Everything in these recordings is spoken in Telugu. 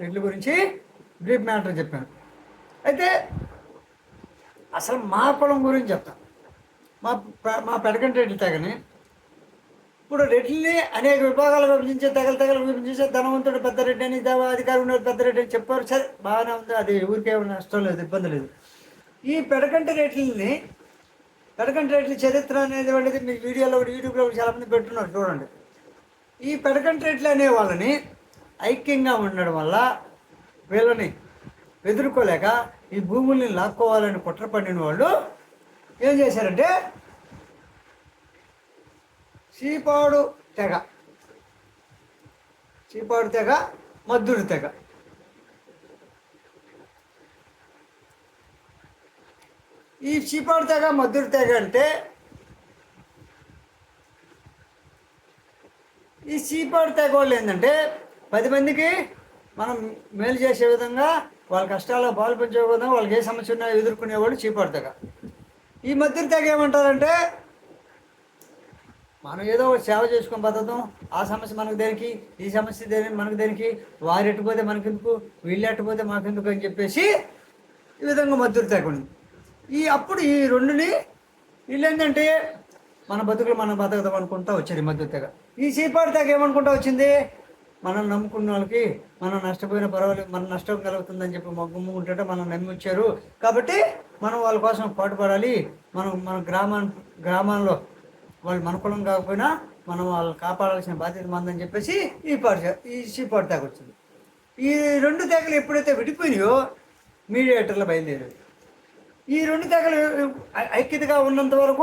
రెడ్ల గురించి బ్రీఫ్ మ్యాటర్ చెప్పాను. అయితే అసలు మా కులం గురించి చెప్తాను మా మా పెడకంటి రెడ్డి తెగని ఇప్పుడు రెడ్డిని అనేక విభాగాలు విభజించే తెగలు తెగలు విభజించే ధనవంతుడు పెద్ద రెడ్డి అని దేవ అధికారి ఉన్నాడు పెద్ద రెడ్డి అని చెప్పారు. సరే బాగానే ఉంది. అది ఊరికే నష్టం లేదు ఇబ్బంది లేదు. ఈ పెడకంటి రేట్లని పెడకంటి రెడ్డి చరిత్ర అనేది అనేది మీ వీడియోలో ఒకటి యూట్యూబ్లో ఒకటి చాలామంది పెట్టున్నారు చూడండి. ఈ పెడకంటి రేట్లు అనే వాళ్ళని ఐక్యంగా ఉండడం వల్ల వీళ్ళని ఎదుర్కోలేక ఈ భూముల్ని లాక్కోవాలని కుట్ర పండిన వాళ్ళు ఏం చేశారంటే చీపాడు తెగ చీపాడు తెగ మద్దుడు తెగ. ఈ చీపాడు తెగ మద్దుడు తెగ అంటే ఈ చీపాడు తెగ వాళ్ళు ఏంటంటే పది మందికి మనం మేలు చేసే విధంగా వాళ్ళ కష్టాల్లో పాల్పంచే విధంగా వాళ్ళకి ఏ సమస్య ఉన్నా ఎదుర్కొనేవాళ్ళు చీపాడు ఈ మధ్య తెగ ఏమంటారంటే మనం ఏదో సేవ చేసుకొని బతుకుతాం ఆ సమస్య మనకు దేనికి ఈ సమస్య దేని మనకు దేనికి వారు ఎట్టుపోతే మనకెందుకు వీళ్ళు ఎట్టుపోతే మాకెందుకు అని చెప్పేసి ఈ విధంగా మద్దతు తేకుండా ఈ అప్పుడు ఈ రెండుని వీళ్ళు ఏంటంటే మన బతుకులు మనం బతుకుతాం అనుకుంటా వచ్చారు ఈ మద్దతు తెగ ఈ చీపాటి తెగ ఏమనుకుంటా వచ్చింది? మనం నమ్ముకున్న వాళ్ళకి మనం నష్టపోయిన పర్వాలేదు మన నష్టం కలుగుతుందని చెప్పి మొగ్గుమ్ముకుంటే మనం నమ్మి వచ్చారు కాబట్టి మనం వాళ్ళ కోసం పాటుపడాలి. మనం మన గ్రామా గ్రామాల్లో వాళ్ళు మన కులం కాకపోయినా మనం వాళ్ళు కాపాడాల్సిన బాధ్యత మందని చెప్పేసి ఈ పాట ఈ చీపాడు తెగ వచ్చింది ఈ రెండు తెగలు ఎప్పుడైతే విడిపోయినాయో మీడియేటర్లు బయలుదేరారు. ఈ రెండు తెగలు ఐ- ఐక్యతగా ఉన్నంత వరకు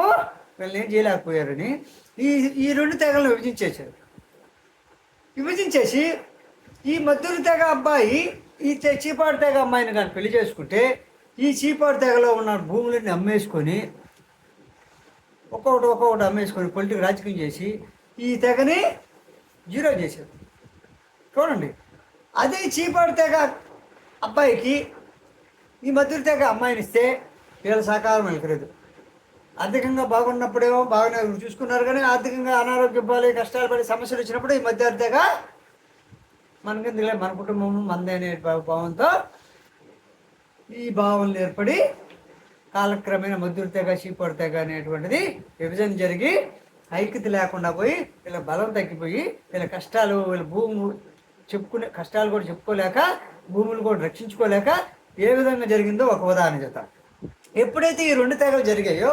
వీళ్ళని ఏం చేయలేకపోయారని ఈ ఈ రెండు తెగలను విభజించేశారు. విభజించేసి ఈ మద్దూరు తెగ అబ్బాయి ఈ తె- చీపాడు తెగ అమ్మాయిని కానీ పెళ్ళి చేసుకుంటే ఈ చీపాడు తెగలో ఉన్న భూములన్నీ అమ్మేసుకొని ఒక్కొక్కటి ఒక్కొక్కటి అమ్మేసుకొని పొలిటిక్ రాజకీయం చేసి ఈ తెగని జీరో చేశారు. చూడండి అదే చీపాడు తెగ అబ్బాయికి ఈ మధ్య తెగ అమ్మాయిని ఇస్తే వీళ్ళ సహకారం వెళ్ళలేదు ఆర్థికంగా బాగున్నప్పుడేమో బాగానే చూసుకున్నారు కానీ ఆర్థికంగా అనారోగ్య పాలి కష్టాలు పడి సమస్యలు వచ్చినప్పుడు ఈ మధ్య మనకి మనకెందుకులే మన కుటుంబం మందే అనే భావంతో ఈ భావనలు ఏర్పడి కాలక్రమేణ మద్దూరు తెగ అనేటువంటిది విభజన జరిగి ఐక్యత లేకుండా పోయి వీళ్ళ బలం తగ్గిపోయి వీళ్ళ కష్టాలు వీళ్ళ భూము చెప్పుకునే కష్టాలు కూడా చెప్పుకోలేక భూములు కూడా రక్షించుకోలేక ఏ విధంగా జరిగిందో ఒక ఉదాహరణ చెప్తాను. ఎప్పుడైతే ఈ రెండు తెగలు జరిగాయో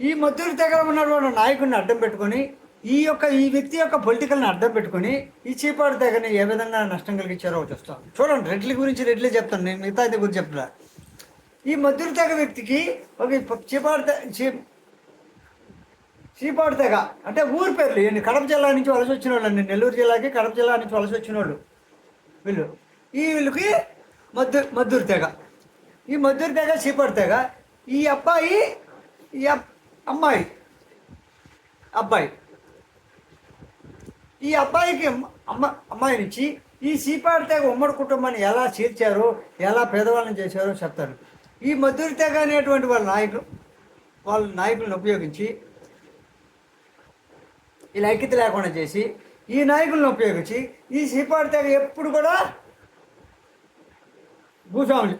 ఈ మద్దూరు తెగల ఉన్నటువంటి నాయకుడిని అడ్డం పెట్టుకొని ఈ యొక్క ఈ వ్యక్తి యొక్క పొలిటికల్ని అడ్డం పెట్టుకొని ఈ చీపాడు తెగని ఏ విధంగా నష్టం కలిగించారో చూస్తాం చూడండి రెడ్ల గురించి రెడ్లే చెప్తాను నేను మిగతా గురించి చెప్తున్నా ఈ మద్దూరు తెగ వ్యక్తికి ఒక చీపాడు చీ- చీపాడు తెగ అంటే ఊరు పేర్లు ఈయన కడప జిల్లా నుంచి వలస వచ్చిన వాళ్ళు అండి నెల్లూరు జిల్లాకి కడప జిల్లా నుంచి వలస వచ్చిన వాళ్ళు. వీళ్ళు ఈ వీళ్ళకి మద్దు మద్దూరు తెగ. ఈ మద్దూరు తెగ చీపాడు తెగ. ఈ అబ్బాయి ఈ అబ్బాయి అమ్మాయి. అబ్బాయి. ఈ అబ్బాయికి అమ్మ నుంచి ఈ సీపాడు తెగ ఉమ్మడి కుటుంబాన్ని ఎలా చేర్చారో ఎలా పేదవాళ్ళని చేశారో చెప్తారు. ఈ మద్దూరు తెగ అనేటువంటి వాళ్ళ నాయకులు వాళ్ళ నాయకులను ఉపయోగించి ఇలా ఐక్యత లేకుండా చేసి ఈ నాయకులను ఉపయోగించి ఈ సీపాడు తెగ ఎప్పుడు కూడా భూస్వాములు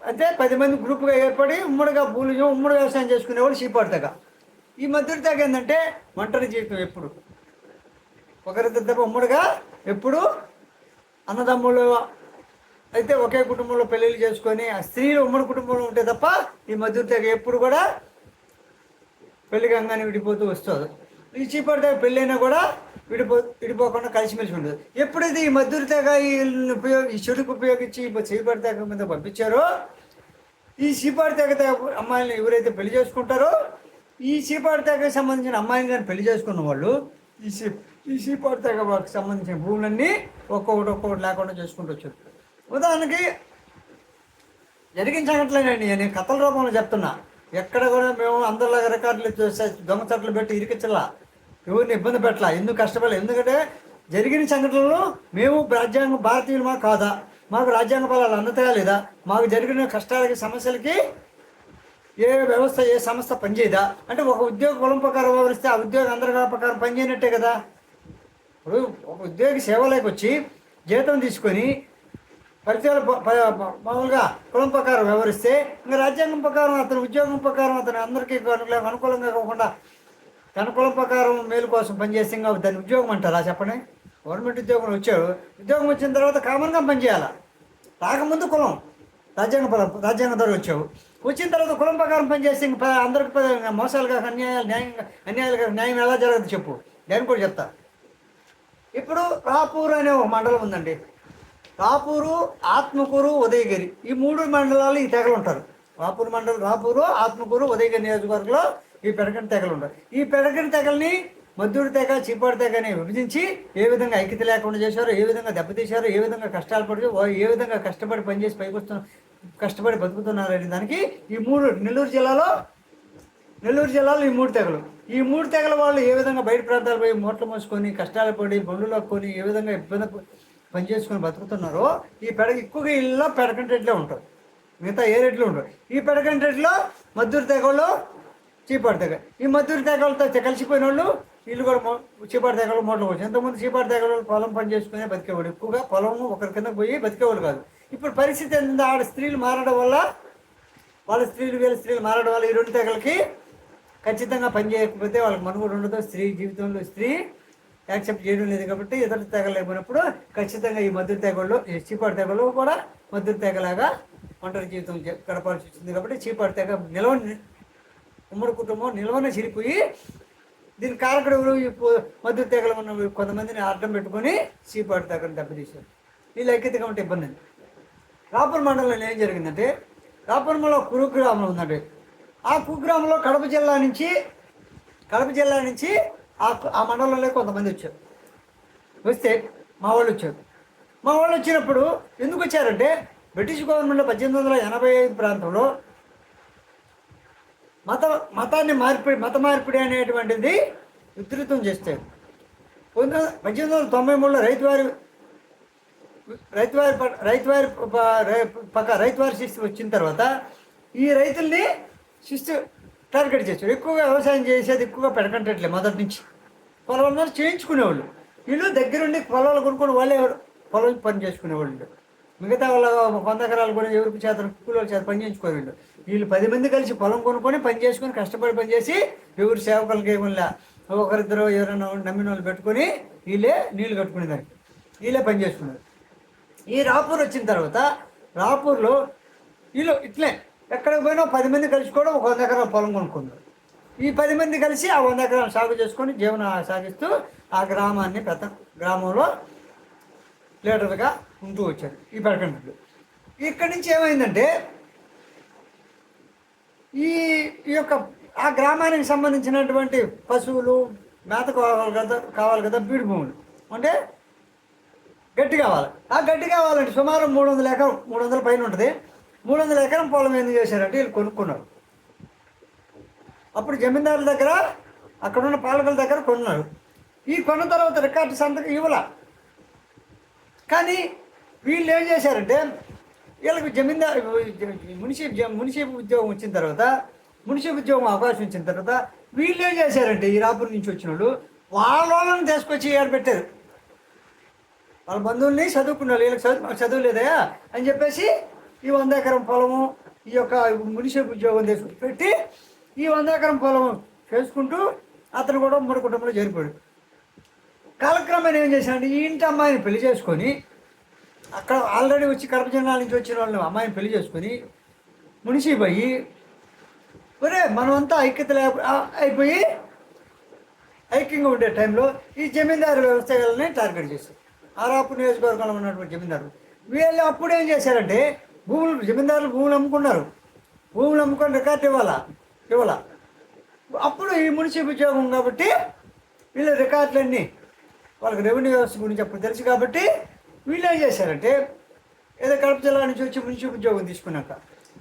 అంటే పది మంది గ్రూప్గా ఏర్పడి ఉమ్మడిగా భూమి ఉమ్మడి వ్యవసాయం చేసుకునేవాళ్ళు సీపాడు ఈ మధ్యలో తెగ ఏంటంటే ఒంటరి జీవితం ఎప్పుడు. ఒకరిద్దరు తప్ప ఉమ్మడిగా ఎప్పుడు అన్నదమ్ములు అయితే ఒకే కుటుంబంలో పెళ్ళిళ్ళు చేసుకొని ఆ స్త్రీలు ఉమ్మడి కుటుంబంలో ఉంటే తప్ప ఈ మధ్య తెగ ఎప్పుడు కూడా పెళ్ళి గంగానే విడిపోతూ వస్తుంది. ఈ చీపడి తెగ పెళ్ళైనా కూడా విడిపో విడిపోకుండా కలిసిమెలిసి ఉండదు. ఎప్పుడైతే ఈ మద్దూరు వీళ్ళని ఈ ఉపయోగ ఈ చెడుకు ఉపయోగించి ఈ తెగ మీద పంపించారో ఈ చీపాడు తెగ తెగ అమ్మాయిని ఎవరైతే పెళ్ళి చేసుకుంటారో ఈ చీపాడు తెగకి సంబంధించిన అమ్మాయిని కానీ పెళ్ళి చేసుకున్న వాళ్ళు ఈ సీ ఈ చీపాడు తెగ వాళ్ళకి సంబంధించిన భూములన్నీ ఒక్కొక్కటి ఒక్కొక్కటి లేకుండా చేసుకుంటూ వచ్చారు. ఉదాహరణకి జరిగిన సంఘటనలేనండి నేను కథల రూపంలో చెప్తున్నా. ఎక్కడ కూడా మేము అందరిలాగా రికార్డులు దొంగ చెట్లు పెట్టి ఇరికించలా. ఎవరిని ఇబ్బంది పెట్టాల? ఎందుకు కష్టపడలే? ఎందుకంటే జరిగిన సంఘటనలు మేము రాజ్యాంగ భారతీయులు మాకు కాదా? మాకు రాజ్యాంగ బలాలు అందతాయా లేదా? మాకు జరిగిన కష్టాలకి సమస్యలకి ఏ వ్యవస్థ ఏ సంస్థ పనిచేయదా? అంటే ఒక ఉద్యోగ కులం ప్రకారం వ్యవహరిస్తే ఆ ఉద్యోగం అందరి ప్రకారం పనిచేయనట్టే కదా. ఇప్పుడు ఒక ఉద్యోగి సేవలోకి వచ్చి జీతం తీసుకొని పరిచయాలు మామూలుగా కులం ప్రకారం వ్యవహరిస్తే ఇంకా రాజ్యాంగం ప్రకారం అతని ఉద్యోగం ప్రకారం అతను అందరికీ అనుకూలంగా కాకుండా తన కులం ప్రకారం మేలు కోసం పనిచేస్తే ఇంకా దాన్ని ఉద్యోగం అంటారా? చెప్పండి. గవర్నమెంట్ ఉద్యోగం వచ్చాడు. ఉద్యోగం వచ్చిన తర్వాత కామన్గా పనిచేయాలా? రాకముందు కులం. రాజ్యాంగ రాజ్యాంగ ద్వారా వచ్చావు. వచ్చిన తర్వాత కులం ప్రకారం పనిచేస్తే ఇంక ప- అందరికి మోసాలుగా అన్యాయాలు న్యాయంగా అన్యాయాలుగా న్యాయం ఎలా జరగదు చెప్పు. నేను కూడా చెప్తా. ఇప్పుడు రాపూర్ అనే ఒక మండలం ఉందండి. రాపూరు ఆత్మకూరు ఉదయగిరి. ఈ మూడు మండలాలు ఈ తెగలు ఉంటారు. రాపూర్ మండలం రాపూరు ఆత్మకూరు ఉదయగిరి నియోజకవర్గంలో ఈ పెరగని తెగలు ఉండవు ఈ పెడకని తెగల్ని మద్దూరు తెగ చీపాడు తెగని విభజించి ఏ విధంగా ఐక్యత లేకుండా చేశారో ఏ విధంగా దెబ్బతీశారో ఏ విధంగా కష్టాలు పడి ఏ విధంగా కష్టపడి పనిచేసి పైకి వస్తున్న కష్టపడి బతుకుతున్నారు అనే దానికి ఈ మూడు నెల్లూరు జిల్లాలో నెల్లూరు జిల్లాలో ఈ మూడు తెగలు. ఈ మూడు తెగల వాళ్ళు ఏ విధంగా బయట ప్రాంతాలు పోయి మూటలు మోసుకొని కష్టాలు పడి బండ్లు లాక్కొని ఏ విధంగా ఇబ్బంది పనిచేసుకొని బతుకుతున్నారో ఈ పెడగ ఎక్కువగా ఇళ్ళలో పెడకంటి ఉంటారు మిగతా ఏ రేట్లో ఉంటారు ఈ పెడకంటే మద్దూరు తెగలు చీపాటి తెగ ఈ మద్దూరు తెగలతో కలిసిపోయిన వాళ్ళు వీళ్ళు కూడా చీపాటి తెగలు మూటలు పోవచ్చు. ఎంతమంది చీపాటి తెగలు పొలం పని చేసుకునే బతికేవాడు ఎక్కువగా పొలం ఒకరి కింద పోయి బతికేవాడు కాదు. ఇప్పుడు పరిస్థితి ఏంటంటే ఆడ స్త్రీలు మారడం వల్ల వాళ్ళ స్త్రీలు వీళ్ళ స్త్రీలు మారడం వల్ల ఈ రెండు తెగలకి ఖచ్చితంగా పని చేయకపోతే వాళ్ళకి మనుగోడు ఉండదు. స్త్రీ జీవితంలో స్త్రీ యాక్సెప్ట్ చేయడం లేదు కాబట్టి ఇతర తెగలేకపోయినప్పుడు ఖచ్చితంగా ఈ మద్దతు తెగళ్ళు ఈ చీపాటి తెగలు కూడా మద్దతు తెగలాగా ఒంటరి జీవితం గడపాల్సి వచ్చింది కాబట్టి చీపాటి తెగ నిలవ ఉమ్మడి కుటుంబం నిలవన చిరిపోయి దీని కారకుడు ఎవరు ఈ తెగలు ఉన్న కొంతమందిని అడ్డం పెట్టుకొని చీపాడు దగ్గర దెబ్బతీశారు వీళ్ళు ఐక్యతగా ఉంటే ఇబ్బంది అండి రాపూర్ మండలంలో ఏం జరిగిందంటే రాపూర్లో కురుగ్రామం ఉందండి. ఆ కుగ్రామంలో కడప జిల్లా నుంచి కడప జిల్లా నుంచి ఆ ఆ మండలంలో కొంతమంది వచ్చారు. వస్తే మా వాళ్ళు వచ్చారు. మా వాళ్ళు వచ్చినప్పుడు ఎందుకు వచ్చారంటే బ్రిటిష్ గవర్నమెంట్లో పద్దెనిమిది వందల ఎనభై ఐదు ప్రాంతంలో మత మతాన్ని మార్పిడి మత మార్పిడి అనేటువంటిది విస్తృతం చేస్తారు. కొంత పద్దెనిమిది వందల తొంభై మూడులో రైతువారి రైతువారి ప- రైతువారి ప- రై- పక్క రైతువారి శిస్తు వచ్చిన తర్వాత ఈ రైతుల్ని శిస్తు టార్గెట్ చేస్తారు. ఎక్కువగా వ్యవసాయం చేసేది ఎక్కువగా పెడకంటట్లే మొదటి నుంచి. పొలం మీద చేయించుకునేవాళ్ళు. వీళ్ళు దగ్గరుండి పొలాలు కొనుక్కొని వాళ్ళే పొలం పని చేసుకునేవాళ్ళు. మిగతా వాళ్ళ వంద ఎకరాలు కూడా ఎవరికి చేత కూలీల చేత పని వీళ్ళు వీళ్ళు పది మంది కలిసి పొలం కొనుక్కొని పని చేసుకొని కష్టపడి పని చేసి ఎవరు సేవకులకి ఏమన్నా ఒకరిద్దరు ఎవరైనా నమ్మిన వాళ్ళు పెట్టుకొని వీళ్ళే నీళ్ళు కట్టుకునేదానికి. వీళ్ళే పని చేసుకున్నారు ఈ రాపూర్ వచ్చిన తర్వాత రాపూర్లో వీళ్ళు ఇట్లే ఎక్కడికి పోయినా పది మంది కలిసి కూడా ఒక వంద ఎకరాల పొలం కొనుక్కున్నారు. ఈ పది మంది కలిసి ఆ వంద ఎకరాలు సాగు చేసుకొని జీవనం సాగిస్తూ ఆ గ్రామాన్ని పెద్ద గ్రామంలో లీడర్గా ఉంటూ వచ్చారు ఈ పెడకండ్రులు ఇక్కడి నుంచి ఏమైందంటే ఈ ఈ యొక్క ఆ గ్రామానికి సంబంధించినటువంటి పశువులు మేత కావాలి కదా కావాలి కదా బీడు భూములు. అంటే గడ్డి కావాలి. ఆ గడ్డి కావాలంటే సుమారు మూడు వందల ఎకరం మూడు వందల పైన ఉంటుంది. మూడు వందల ఎకరం పొలం ఏం చేశారంటే వీళ్ళు కొనుక్కున్నారు. అప్పుడు జమీందారుల దగ్గర అక్కడ ఉన్న పాలకుల దగ్గర కొన్నారు. ఈ కొన్న తర్వాత రికార్డు సంతకం ఇవ్వాల. కానీ వీళ్ళు ఏం చేశారంటే వీళ్ళకి జమీందారు మున్సిపల్ మున్సిపల్ ఉద్యోగం వచ్చిన తర్వాత మున్సిపల్ ఉద్యోగం అవకాశం వచ్చిన తర్వాత వీళ్ళు ఏం చేశారంటే ఈ రాపూర్ నుంచి వచ్చిన వాళ్ళు వాళ్ళ వాళ్ళని తీసుకొచ్చి ఏడు పెట్టారు. వాళ్ళ బంధువుల్ని చదువుకున్నారు వీళ్ళకి చదువు చదువు లేదయా? అని చెప్పేసి ఈ వంద ఎకరం పొలము ఈ యొక్క మున్సిపల్ ఉద్యోగం తీసుకు పెట్టి ఈ వంద ఎకరం పొలం చేసుకుంటూ అతను కూడా మూడు కుటుంబంలో చేరిపోయాడు. కాలక్రమేణ ఏం చేశాడంటే ఈ ఇంటి అమ్మాయిని పెళ్ళి చేసుకొని అక్కడ ఆల్రెడీ వచ్చి కర్మజనాల నుంచి వచ్చిన వాళ్ళని అమ్మాయిని పెళ్ళి చేసుకొని మునిషి పోయి ఒరే మనమంతా ఐక్యత లేక అయిపోయి ఐక్యంగా ఉండే టైంలో ఈ జమీందారు వ్యవస్థలని టార్గెట్ చేశారు ఆరాపు నియోజకవర్గంలో ఉన్నటువంటి జమీందారు. వీళ్ళు అప్పుడు ఏం చేశారంటే భూములు జమీందారులు భూములు అమ్ముకున్నారు. భూములు అమ్ముకొని రికార్డు ఇవ్వాలా? ఇవ్వాలా? అప్పుడు ఈ మున్సిపల్ ఉద్యోగం కాబట్టి వీళ్ళ రికార్డులన్నీ వాళ్ళకి రెవెన్యూ వ్యవస్థ గురించి అప్పుడు తెలుసు కాబట్టి వీళ్ళు ఏం చేశారంటే ఏదో కడప జిల్లా నుంచి వచ్చి మున్సిపల్ ఉద్యోగం తీసుకున్నాక.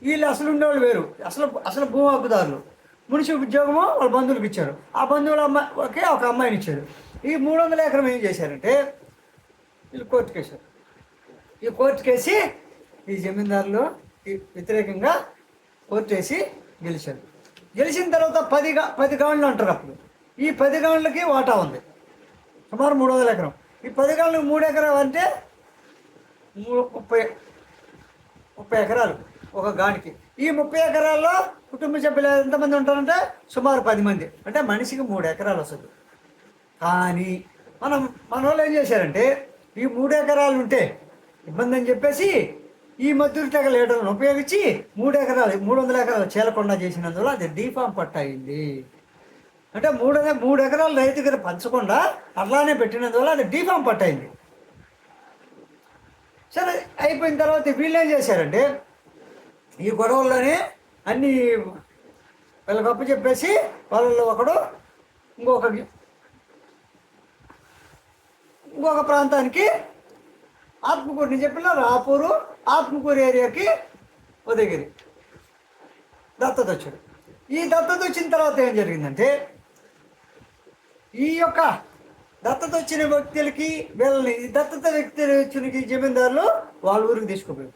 వీళ్ళు అసలు ఉండేవాళ్ళు వేరు. అసలు అసలు భూమి హక్కుదారులు మున్సిపల్ ఉద్యోగము వాళ్ళ బంధువులకు ఇచ్చారు. ఆ బంధువుల అమ్మాయి ఒకే ఒక అమ్మాయిని ఇచ్చారు. ఈ మూడు వందల ఎకరం ఏం చేశారంటే వీళ్ళు కోర్టు కేసారు ఈ కోర్టు కేసి ఈ జమీందారులు ఈ వ్యతిరేకంగా కోర్టు వేసి గెలిచారు. గెలిచిన తర్వాత పది పది గౌండ్లు అంటారు అప్పుడు. ఈ పది గౌన్లకి వాటా ఉంది. సుమారు మూడు వందల ఎకరం. ఈ పది గౌన్లకు మూడు ఎకరం అంటే ముప్పై ముప్పై ఎకరాలు ఒక గాడికి ఈ ముప్పై ఎకరాల్లో కుటుంబ సభ్యులు ఎంతమంది ఉంటారంటే సుమారు పది మంది. అంటే మనిషికి మూడు ఎకరాలు వస్తుంది. కానీ మనం మన వాళ్ళు ఏం చేశారంటే ఈ మూడు ఎకరాలు ఉంటే ఇబ్బంది అని చెప్పేసి ఈ మద్దతు తెగ లీటర్లను ఉపయోగించి మూడు ఎకరాలు మూడు వందల ఎకరాలు చేలకుండా చేసినందువల్ల అది దీపం పట్టయింది. అంటే మూడు మూడు ఎకరాలు రైతు దగ్గర పంచకుండా అట్లానే పెట్టినందువల్ల అది డీఫామ్ పట్టయింది. సరే అయిపోయిన తర్వాత వీళ్ళు ఏం చేశారంటే ఈ గొడవల్లోనే అన్ని వీళ్ళకి అప్పు చెప్పేసి వాళ్ళలో ఒకడు ఇంకొక ఇంకొక ప్రాంతానికి ఆత్మకూరుని చెప్పిన రాపూరు ఆత్మకూరు ఏరియాకి ఉదయగిరి దత్తత వచ్చాడు ఈ దత్తత వచ్చిన తర్వాత ఏం జరిగిందంటే ఈ యొక్క దత్తత వచ్చిన వ్యక్తులకి వీళ్ళని దత్తత వ్యక్తులు వచ్చిన జమీందారులు వాళ్ళ ఊరికి తీసుకుపోయారు.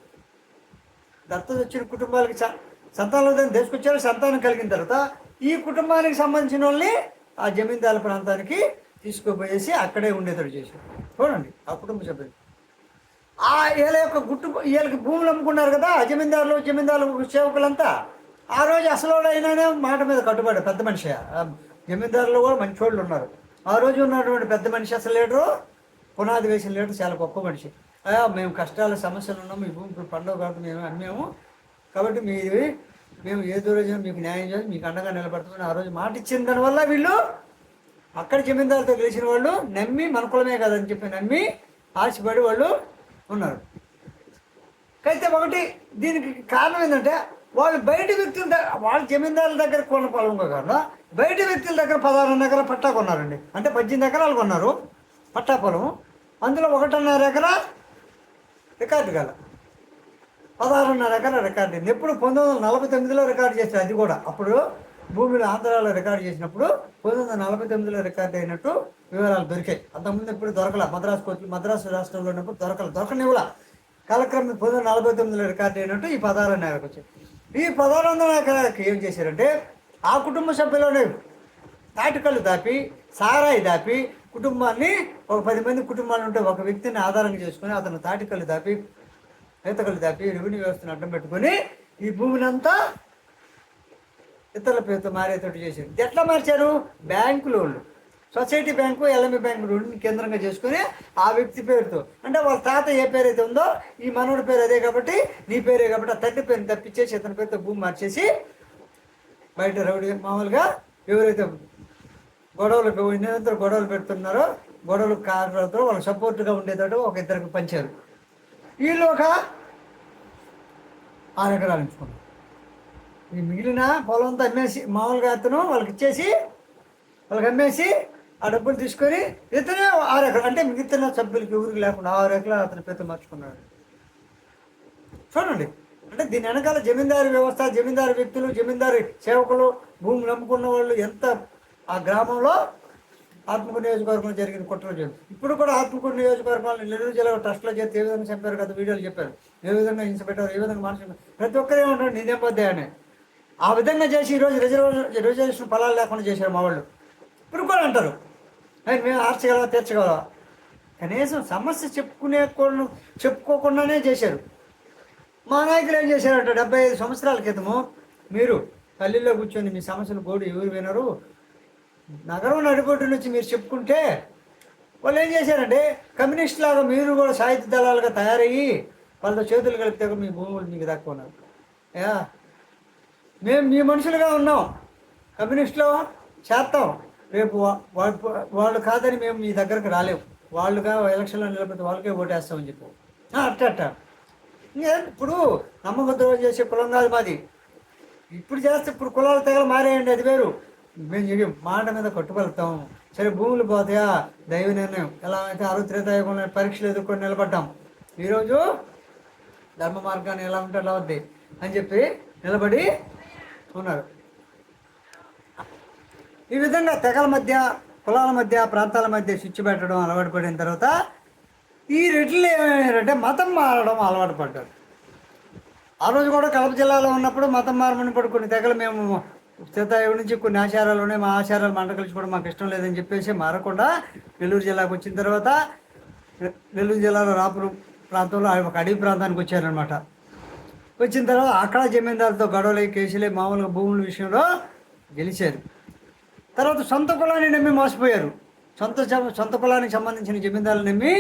దత్తత వచ్చిన కుటుంబాలకి స- సంతానం తీసుకొచ్చారు సంతానం కలిగిన తర్వాత ఈ కుటుంబానికి సంబంధించిన వాళ్ళని ఆ జమీందారుల ప్రాంతానికి తీసుకుపోయేసి అక్కడే ఉండేటట్టు చేశారు. చూడండి ఆ కుటుంబ సభ్యులు. ఆ వీళ్ళ యొక్క గుట్టు వీళ్ళకి భూములు అమ్ముకున్నారు కదా ఆ జమీందారులు జమీందారులు సేవకులంతా. ఆ రోజు అసలు అయినానే మాట మీద కట్టుబడి పెద్ద మనిషి జమీందారులు కూడా మంచి వాళ్ళు ఉన్నారు. ఆ రోజు ఉన్నటువంటి పెద్ద మనిషి అసలు లీడరు? పునాది వేసిన లేడు చాలా గొప్ప మనిషి. అయ్యా మేము కష్టాలు సమస్యలు ఉన్నాము మీ భూమి పండుగ కాబట్టి మేము అమ్మాము. కాబట్టి మీది మేము ఏదో రోజు మీకు న్యాయం చేసి మీకు అండగా నిలబడుతున్నాం. ఆ రోజు మాట ఇచ్చిన దానివల్ల వీళ్ళు అక్కడ జమీందారుతో గెలిచిన వాళ్ళు నమ్మి మన కులమే కదని చెప్పి నమ్మి ఆశపడి వాళ్ళు ఉన్నారు. అయితే ఒకటి దీనికి కారణం ఏంటంటే వాళ్ళు బయట వ్యక్తులు వాళ్ళు వాళ్ళ జమీందారుల దగ్గర కొన్న పొలం కాకుండా బయట వ్యక్తుల దగ్గర పదహారు ఎకరా పట్టా కొన్నారండి. అంటే పద్దెనిమిది ఎకరాలు కొన్నారు. పట్టా పొలం. అందులో ఒకటిన్నర ఎకరా రికార్డు గల పదహారున్నర ఎకరా రికార్డు ఎప్పుడు పంతొమ్మిది వందల నలభై తొమ్మిదిలో రికార్డు చేశారు అది కూడా. అప్పుడు భూమిలో ఆంధ్రాలో రికార్డు చేసినప్పుడు పంతొమ్మిది వందల నలభై తొమ్మిదిలో రికార్డు అయినట్టు వివరాలు దొరికాయి. అంతకుముందు ఇప్పుడు దొరకల. మద్రాసు కోర్టు మద్రాసు రాష్ట్రంలో ఉన్నప్పుడు దొరకల. దొరకనివ్వల. కాలక్రమం పంతొమ్మిది వందల నలభై తొమ్మిదిలో రికార్డు అయినట్టు ఈ పదహారు ఎకరాలకు వచ్చాయి. ఈ పదహారు వందల ఎకరాలకు ఏం చేశారంటే ఆ కుటుంబ సభ్యులోనే తాటికల్లు దాపి సారాయి దాపి కుటుంబాన్ని ఒక పది మంది కుటుంబాలు ఉంటే ఒక వ్యక్తిని ఆధారంగా చేసుకుని అతను తాటికల్లు దాపి ఈతకలు దాపి రెవెన్యూ వ్యవస్థను అడ్డం పెట్టుకొని ఈ భూమిని అంతా ఇతరుల పేరుతో మారేటట్టు చేశారు. ఎట్లా మార్చారు? బ్యాంకు లోన్లు. సొసైటీ బ్యాంకు ఎల్ఎంఈ బ్యాంకు రెండుని కేంద్రంగా చేసుకుని ఆ వ్యక్తి పేరుతో. అంటే వాళ్ళ తాత ఏ పేరు అయితే ఉందో ఈ మనవడి పేరు అదే కాబట్టి నీ పేరే కాబట్టి ఆ తండ్రి పేరుని తప్పించేసి ఇతని పేరుతో భూమి మార్చేసి బయట రౌడీ మామూలుగా ఎవరైతే గొడవలు నిరంతరం గొడవలు పెడుతున్నారో గొడవలు కారణాలతో వాళ్ళకి సపోర్ట్గా ఉండేటట్టు ఒక ఇద్దరికి పంచారు. వీళ్ళు ఒక ఆరు ఎకరాలు ఎంచుకున్నారు. ఈ మిగిలిన పొలంతో అమ్మేసి మామూలుగా అతను వాళ్ళకి ఇచ్చేసి వాళ్ళకి అమ్మేసి ఆ డబ్బులు తీసుకొని ఇతనే ఆరు ఎకరాలు అంటే మిగతా సభ్యులకి ఊరికి లేకుండా ఆరు ఎకరాలు అతని పేరు మార్చుకున్నాడు. చూడండి అంటే దీని వెనకాల జమీందారు వ్యవస్థ జమీందారు వ్యక్తులు జమీందారు సేవకులు భూమి నమ్ముకున్న వాళ్ళు ఎంత ఆ గ్రామంలో ఆత్మకూరు నియోజకవర్గంలో జరిగిన కుట్రలు జరిగింది ఇప్పుడు కూడా ఆత్మకూరు నియోజకవర్గంలో నెల్లూరు జిల్లా ట్రస్ట్లో చేస్తే ఏ విధంగా చెప్పారు కదా వీడియోలు చెప్పారు. ఏ విధంగా హింస పెట్టారు ఏ విధంగా మనుషులు ప్రతి ఒక్కరే ఉంటారు నేనేం అని ఆ విధంగా చేసి ఈరోజు రిజర్వేషన్ రిజర్వేషన్ ఫలాలు లేకుండా చేశారు మా వాళ్ళు. ఇప్పుడు కూడా అంటారు. అయితే మేము ఆర్చగలవా తీర్చగలవా కనీసం సమస్య చెప్పుకునే చెప్పుకోకుండానే చేశారు. మా నాయకులు ఏం చేశారంటే? డెబ్బై ఐదు సంవత్సరాల క్రితము మీరు పల్లెల్లో కూర్చొని మీ సమస్యలు బోర్డు ఎవరు వినరు. నగరం నడిపోటు నుంచి మీరు చెప్పుకుంటే వాళ్ళు ఏం చేశారంటే కమ్యూనిస్ట్ లాగా మీరు కూడా సాహిత్య దళాలుగా తయారయ్యి వాళ్ళతో చేతులు కలిపితే మీ భూములు మీకు దక్కున్నారు యా. మేము మీ మనుషులుగా ఉన్నాం. కమ్యూనిస్టులో చేస్తాం. రేపు వా- వాళ్ళు కాదని మేము మీ దగ్గరకు రాలేము వాళ్ళుగా ఎలక్షన్లో నిలబడితే వాళ్ళకే ఓటేస్తామని చెప్పు. అట్ట అట్ట. ఇప్పుడు నమ్మకం ద్రోహం చేసే కులం కాదు మాది. ఇప్పుడు చేస్తే ఇప్పుడు కులాల తెగలు మారేయండి అది వేరు. మేము మాట మీద కట్టుబడతాం సరే భూములు పోతాయా? దైవ నిర్ణయం. ఎలా అయితే అరవై పరీక్షలు ఎదుర్కొని నిలబడ్డాం. ఈరోజు ధర్మ మార్గాన్ని ఎలా ఉంటే అలా వద్ది అని చెప్పి నిలబడి ఉన్నారు. ఈ విధంగా తెగల మధ్య కులాల మధ్య ప్రాంతాల మధ్య స్విచ్ పెట్టడం అలవాటు పడిన తర్వాత ఈ రెడ్లు ఏమయ్యారంటే మతం మారడం అలవాటు పడ్డారు. ఆ రోజు కూడా కడప జిల్లాలో ఉన్నప్పుడు మతం మారమన్నప్పుడు కొన్ని తెగలు మేము సీతాయుడి నుంచి కొన్ని ఆచారాలు ఉన్నాయి మా ఆచారాలు మంట కలుసుకోవడం మాకు ఇష్టం లేదని చెప్పేసి మారకుండా నెల్లూరు జిల్లాకు వచ్చిన తర్వాత నె- నెల్లూరు జిల్లాలో రాపురు ప్రాంతంలో ఆ ఒక అడవి ప్రాంతానికి వచ్చారనమాట వచ్చిన తర్వాత అక్కడ జమీందారులతో గొడవలు కేసులే మామూలుగా భూముల విషయంలో గెలిచారు. తర్వాత సొంత కులాన్ని నమ్మి మోసపోయారు. సొంత సొంత కులానికి సంబంధించిన జమీందారులు నమ్మి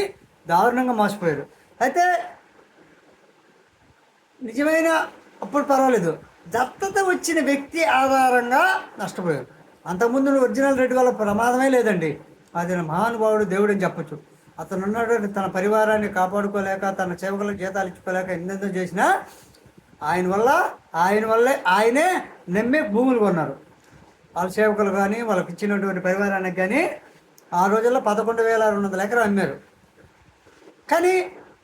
దారుణంగా మోసపోయారు. అయితే నిజమైన అప్పుడు పర్వాలేదు. దత్తత వచ్చిన వ్యక్తి ఆధారంగా నష్టపోయారు. అంతకుముందు ఒరిజినల్ రెడ్డి వల్ల ప్రమాదమే లేదండి. అది మహానుభావుడు దేవుడు అని చెప్పొచ్చు. అతను ఉన్నటువంటి తన పరివారాన్ని కాపాడుకోలేక తన సేవకులకు జీతాలు ఇచ్చుకోలేక ఎన్నెందో చేసినా ఆయన వల్ల ఆయన వల్లే ఆయనే నమ్మి భూములు కొన్నారు. వాళ్ళ సేవకులు కానీ వాళ్ళకి ఇచ్చినటువంటి పరివారానికి కానీ ఆ రోజుల్లో పదకొండు వేల రెండు వందల ఎకరం అమ్మారు. కానీ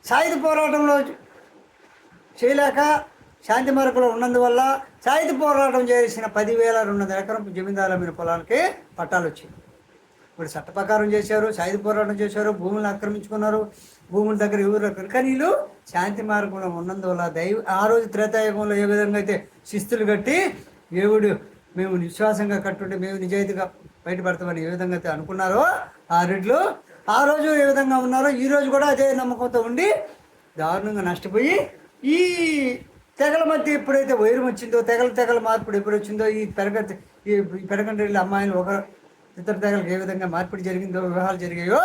సాయుధ పోరాటంలో చేయలేక శాంతి మార్గంలో ఉన్నందువల్ల సాయుధ పోరాటం చేసిన పదివేల రెండు వందల ఎకరం జమీందారుల మీద పొలానికి పట్టాలు వచ్చాయి. ఇప్పుడు చట్ట ప్రకారం చేశారు సాయుధ పోరాటం చేశారు భూములను ఆక్రమించుకున్నారు భూముల దగ్గర ఎవరు కానీ వీళ్ళు శాంతి మార్గంలో ఉన్నందువల్ల దైవ ఆ రోజు త్రేతాయుగంలో ఏ విధంగా అయితే శిస్తులు కట్టి దేవుడు మేము విశ్వాసంగా కట్టుంటే మేము నిజాయితీగా బయటపడతామని ఏ విధంగా అయితే అనుకున్నారో ఆ రెడ్లు ఆ రోజు ఏ విధంగా ఉన్నారో ఈ రోజు కూడా అదే నమ్మకంతో ఉండి దారుణంగా నష్టపోయి ఈ తెగల మధ్య ఎప్పుడైతే వైరం వచ్చిందో తెగల తెగల మార్పిడి ఎప్పుడు వచ్చిందో ఈ పెరగ ఈ పెరగండి అమ్మాయిలు ఒక ఇతర తెగలకు ఏ విధంగా మార్పిడి జరిగిందో వివాహాలు జరిగాయో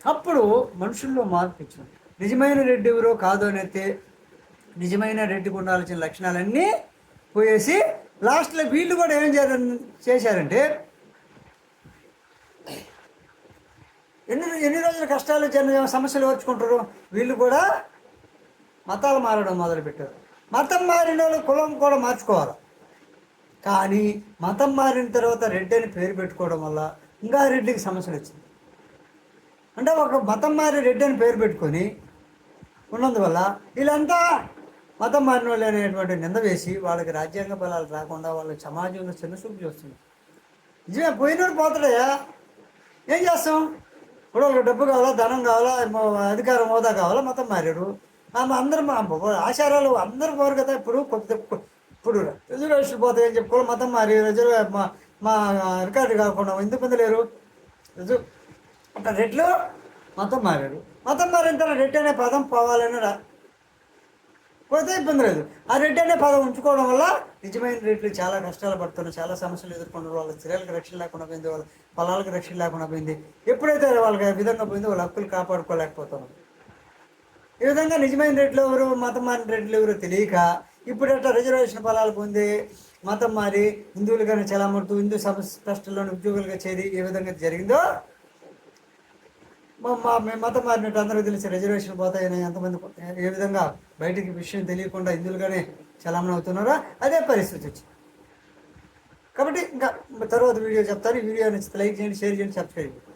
అప్పుడు మనుషుల్లో మార్పు వచ్చింది. నిజమైన రెడ్డి ఎవరో కాదు అనేది నిజమైన రెడ్డికి ఉండాల్సిన లక్షణాలన్నీ పోయేసి లాస్ట్లో వీళ్ళు కూడా ఏం చేయాలని చేశారంటే ఎన్ని ఎన్ని రోజుల కష్టాలు జన సమస్యలు ఓర్చుకుంటారు? వీళ్ళు కూడా మతాలు మారడం మొదలుపెట్టారు. మతం మారిన వాళ్ళు కులం కూడా మార్చుకోవాలి. కానీ మతం మారిన తర్వాత రెడ్డి అని పేరు పెట్టుకోవడం వల్ల ఇంకా రెడ్డికి సమస్యలు వచ్చింది. అంటే ఒక మతం మారి రెడ్డి అని పేరు పెట్టుకొని ఉన్నందువల్ల వీళ్ళంతా మతం మారిన వాళ్ళు అనేటువంటి నింద వేసి వాళ్ళకి రాజ్యాంగ బలాలు రాకుండా వాళ్ళ సమాజంలో చిన్న చూపు చూస్తుంది నిజమే పోయినోడు పోతాడయ్యా. ఏం చేస్తాం? ఇప్పుడు వాళ్ళకి డబ్బు కావాలా ధనం కావాలా అధికారం హోదా కావాలా మతం మారాడు. ఆమె అందరూ మా ఆచారాలు అందరూ పోరు కదా ఇప్పుడు కొద్ది ఇప్పుడు రిజర్వేషన్ పోతాయి అని చెప్పుకోవాలి మతం మారి రిజర్వ్ మా మా రికార్డు కాకుండా ఎందుకు పొందలేరు రిజర్వ్ ఒక రెడ్లు మతం మారాడు. మతం మారిన తర్వాత రెడ్ అనే పదం పోవాలని కొడితే పోతే ఇబ్బంది లేదు. ఆ రెడ్డి అనే పదం ఉంచుకోవడం వల్ల నిజమైన రెడ్లు చాలా కష్టాలు పడుతున్నారు చాలా సమస్యలు ఎదుర్కొన్నారు వాళ్ళ స్త్రీలకు రక్షణ లేకుండా పోయింది వాళ్ళ పొలాలకు రక్షణ లేకుండా పోయింది. ఎప్పుడైతే వాళ్ళకి ఆ విధంగా పోయిందో వాళ్ళ హక్కులు కాపాడుకోలేకపోతున్నారు ఈ విధంగా నిజమైన రెడ్లు ఎవరు మతం మారిన రెడ్లు ఎవరు తెలియక ఇప్పుడు అట్లా రిజర్వేషన్ పొలాలు పొంది మతం మారి హిందువులుగానే చలామడుతూ హిందూ సంస్థలోని ఉద్యోగులుగా చేరి ఏ విధంగా జరిగిందో మా మేము మతం మారినట్టు అందరికీ తెలిసి రిజర్వేషన్ పోతాయని ఎంతమంది ఏ విధంగా బయటికి విషయం తెలియకుండా ఇందులుగానే చలామణి అవుతున్నారో? అదే పరిస్థితి వచ్చింది. కాబట్టి ఇంకా తర్వాత వీడియో చెప్తాను. వీడియో నచ్చితే లైక్ చేయండి షేర్ చేయండి సబ్స్క్రైబ్ చేయండి.